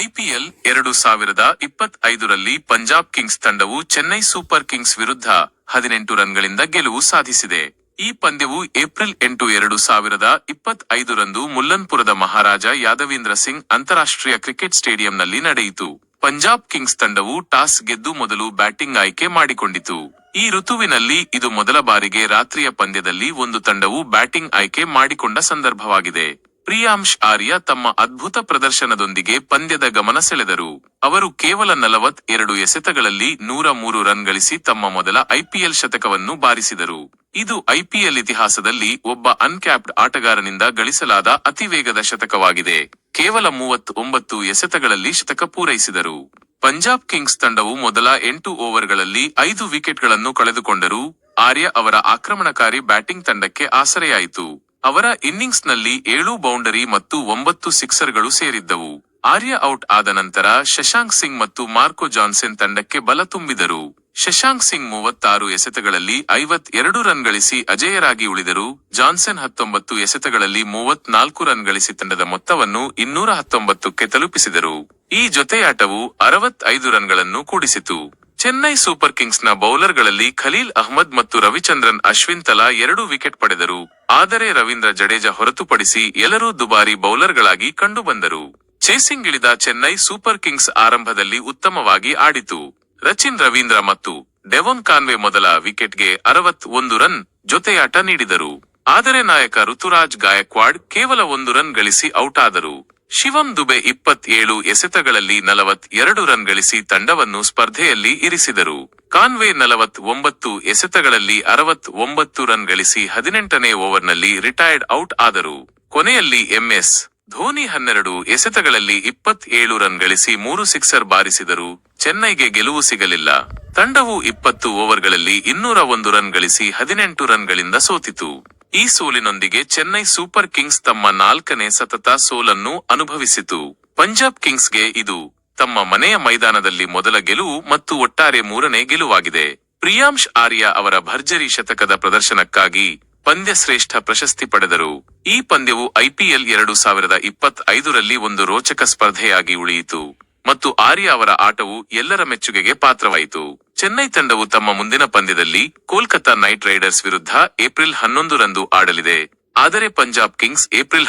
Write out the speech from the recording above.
IPL ಎರಡು ಸಾವಿರದ ಇಪ್ಪತ್ತೈದರಲ್ಲಿ Punjab Kings ತಂಡವು ಚೆನ್ನೈ ಸೂಪರ್ ಕಿಂಗ್ಸ್ ವಿರುದ್ಧ ಹದಿನೆಂಟು ರನ್ಗಳಿಂದ ಗೆಲುವು ಸಾಧಿಸಿದೆ. ಈ ಪಂದ್ಯವು ಏಪ್ರಿಲ್ ಎಂಟು ಎರಡು ಸಾವಿರದ ಇಪ್ಪತ್ತೈದರಂದು ಮುಲ್ಲನ್ಪುರದ ಮಹಾರಾಜ ಯಾದವೀಂದ್ರ ಸಿಂಗ್ ಅಂತಾರಾಷ್ಟ್ರೀಯ ಕ್ರಿಕೆಟ್ ಸ್ಟೇಡಿಯಂನಲ್ಲಿ ನಡೆಯಿತು. ಪಂಜಾಬ್ ಕಿಂಗ್ಸ್ ತಂಡವು ಟಾಸ್ ಗೆದ್ದು ಮೊದಲು ಬ್ಯಾಟಿಂಗ್ ಆಯ್ಕೆ ಮಾಡಿಕೊಂಡಿತು. ಈ ಋತುವಿನಲ್ಲಿ ಇದು ಮೊದಲ ಬಾರಿಗೆ ರಾತ್ರಿಯ ಪಂದ್ಯದಲ್ಲಿ ಒಂದು ತಂಡವು ಬ್ಯಾಟಿಂಗ್ ಆಯ್ಕೆ ಮಾಡಿಕೊಂಡ ಸಂದರ್ಭವಾಗಿದೆ. ಪ್ರಿಯಾಂಶ್ ಆರ್ಯ ತಮ್ಮ ಅದ್ಭುತ ಪ್ರದರ್ಶನದೊಂದಿಗೆ ಪಂದ್ಯದ ಗಮನ ಸೆಳೆದರು. ಅವರು ಕೇವಲ ನಲವತ್ ಎರಡು ಎಸೆತಗಳಲ್ಲಿ ನೂರ ಮೂರು ರನ್ ಗಳಿಸಿ ತಮ್ಮ ಮೊದಲ ಐಪಿಎಲ್ ಶತಕವನ್ನು ಬಾರಿಸಿದರು. ಇದು ಐಪಿಎಲ್ ಇತಿಹಾಸದಲ್ಲಿ ಒಬ್ಬ ಅನ್ಕ್ಯಾಪ್ಡ್ ಆಟಗಾರನಿಂದ ಗಳಿಸಲಾದ ಅತಿ ವೇಗದ ಶತಕವಾಗಿದೆ. ಕೇವಲ ಮೂವತ್ತೊಂಬತ್ತು ಎಸೆತಗಳಲ್ಲಿ ಶತಕ ಪೂರೈಸಿದರು. ಪಂಜಾಬ್ ಕಿಂಗ್ಸ್ ತಂಡವು ಮೊದಲ ಎಂಟು ಓವರ್ಗಳಲ್ಲಿ ಐದು ವಿಕೆಟ್ಗಳನ್ನು ಕಳೆದುಕೊಂಡರು. ಆರ್ಯ ಅವರ ಆಕ್ರಮಣಕಾರಿ ಬ್ಯಾಟಿಂಗ್ ತಂಡಕ್ಕೆ ಆಸರೆಯಾಯಿತು. ಅವರ ಇನ್ನಿಂಗ್ಸ್ನಲ್ಲಿ ಏಳು ಬೌಂಡರಿ ಮತ್ತು ಒಂಬತ್ತು ಸಿಕ್ಸರ್ಗಳು ಸೇರಿದ್ದವು. ಆರ್ಯ ಔಟ್ ಆದ ನಂತರ ಶಶಾಂಕ್ ಸಿಂಗ್ ಮತ್ತು ಮಾರ್ಕೊ ಜಾನ್ಸನ್ ತಂಡಕ್ಕೆ ಬಲ ತುಂಬಿದರು. ಶಶಾಂಕ್ ಸಿಂಗ್ ಮೂವತ್ತಾರು ಎಸೆತಗಳಲ್ಲಿ ಐವತ್ ಎರಡು ರನ್ ಗಳಿಸಿ ಅಜೇಯರಾಗಿ ಉಳಿದರು. ಜಾನ್ಸನ್ ಹತ್ತೊಂಬತ್ತು ಎಸೆತಗಳಲ್ಲಿ ಮೂವತ್ನಾಲ್ಕು ರನ್ ಗಳಿಸಿ ತಂಡದ ಮೊತ್ತವನ್ನು ಇನ್ನೂರ ಹತ್ತೊಂಬತ್ತಕ್ಕೆ ತಲುಪಿಸಿದರು. ಈ ಜೊತೆಯಾಟವು ಅರವತ್ತೈದು ರನ್ಗಳನ್ನು ಕೂಡಿಸಿತು. ಚೆನ್ನೈ ಸೂಪರ್ ಕಿಂಗ್ಸ್ನ ಬೌಲರ್ಗಳಲ್ಲಿ ಖಲೀಲ್ ಅಹ್ಮದ್ ಮತ್ತು ರವಿಚಂದ್ರನ್ ಅಶ್ವಿನ್ ತಲಾ ಎರಡು ವಿಕೆಟ್ ಪಡೆದರು. ಆದರೆ ರವೀಂದ್ರ ಜಡೇಜಾ ಹೊರತುಪಡಿಸಿ ಎಲ್ಲರೂ ದುಬಾರಿ ಬೌಲರ್ಗಳಾಗಿ ಕಂಡುಬಂದರು. ಚೇಸಿಂಗ್ ಇಳಿದ ಚೆನ್ನೈ ಸೂಪರ್ ಕಿಂಗ್ಸ್ ಆರಂಭದಲ್ಲಿ ಉತ್ತಮವಾಗಿ ಆಡಿತು. ರಚಿನ್ ರವೀಂದ್ರ ಮತ್ತು ಡೆವೊನ್ ಕಾನ್ವೆ ಮೊದಲ ವಿಕೆಟ್ಗೆ ಅರವತ್ ಒಂದು ರನ್ ಜೊತೆಯಾಟ ನೀಡಿದರು. ಆದರೆ ನಾಯಕ ಋತುರಾಜ್ ಗಾಯಕ್ವಾಡ್ ಕೇವಲ ಒಂದು ರನ್ ಗಳಿಸಿ ಔಟ್ ಆದರು ಶಿವಂ ದುಬೆ ಇಪ್ಪತ್ತೇಳು ಎಸೆತಗಳಲ್ಲಿ ನಲವತ್ ಎರಡು ರನ್ ಗಳಿಸಿ ತಂಡವನ್ನು ಸ್ಪರ್ಧೆಯಲ್ಲಿ ಇರಿಸಿದರು. ಕಾನ್ವೆ ನಲವತ್ ಒಂಬತ್ತು ಎಸೆತಗಳಲ್ಲಿ ಅರವತ್ ಒಂಬತ್ತು ರನ್ ಗಳಿಸಿ ಹದಿನೆಂಟನೇ ಓವರ್ನಲ್ಲಿ ರಿಟೈರ್ಡ್ ಔಟ್ ಆದರು. ಕೊನೆಯಲ್ಲಿ ಎಂಎಸ್ ಧೋನಿ ಹನ್ನೆರಡು ಎಸೆತಗಳಲ್ಲಿ ಇಪ್ಪತ್ತೇಳು ರನ್ ಗಳಿಸಿ ಮೂರು ಸಿಕ್ಸರ್ ಬಾರಿಸಿದರು. ಚೆನ್ನೈಗೆ ಗೆಲುವು ಸಿಗಲಿಲ್ಲ. ತಂಡವು ಇಪ್ಪತ್ತು ಓವರ್ಗಳಲ್ಲಿ ಇನ್ನೂರ ಒಂದು ರನ್ ಗಳಿಸಿ ಹದಿನೆಂಟು ರನ್ಗಳಿಂದ ಸೋತಿತು. ಈ ಸೋಲಿನೊಂದಿಗೆ ಚೆನ್ನೈ ಸೂಪರ್ ಕಿಂಗ್ಸ್ ತಮ್ಮ ನಾಲ್ಕನೇ ಸತತ ಸೋಲನ್ನು ಅನುಭವಿಸಿತು. ಪಂಜಾಬ್ ಕಿಂಗ್ಸ್ಗೆ ಇದು ತಮ್ಮ ಮನೆಯ ಮೈದಾನದಲ್ಲಿ ಮೊದಲ ಗೆಲುವು ಮತ್ತು ಒಟ್ಟಾರೆ ಮೂರನೇ ಗೆಲುವಾಗಿದೆ. ಪ್ರಿಯಾಂಶ್ ಆರ್ಯ ಅವರ ಭರ್ಜರಿ ಶತಕದ ಪ್ರದರ್ಶನಕ್ಕಾಗಿ ಪಂದ್ಯ ಶ್ರೇಷ್ಠ ಪ್ರಶಸ್ತಿ ಪಡೆದರು. ಈ ಪಂದ್ಯವು ಐಪಿಎಲ್ ಎರಡು ಸಾವಿರದ ಇಪ್ಪತ್ತೈದರಲ್ಲಿ ಒಂದು ರೋಚಕ ಸ್ಪರ್ಧೆಯಾಗಿ ಉಳಿಯಿತು. ಮತ್ತು ಆರ್ಯ ಅವರ ಆಟವು ಎಲ್ಲರ ಮೆಚ್ಚುಗೆಗೆ ಪಾತ್ರವಾಯಿತು. ಚೆನ್ನೈ ತಂಡವು ತಮ್ಮ ಮುಂದಿನ ಪಂದ್ಯದಲ್ಲಿ ಕೋಲ್ಕತಾ ನೈಟ್ ರೈಡರ್ಸ್ ವಿರುದ್ಧ ಏಪ್ರಿಲ್ ಹನ್ನೊಂದರಂದು ಆಡಲಿದೆ. ಆದರೆ ಪಂಜಾಬ್ ಕಿಂಗ್ಸ್ ಏಪ್ರಿಲ್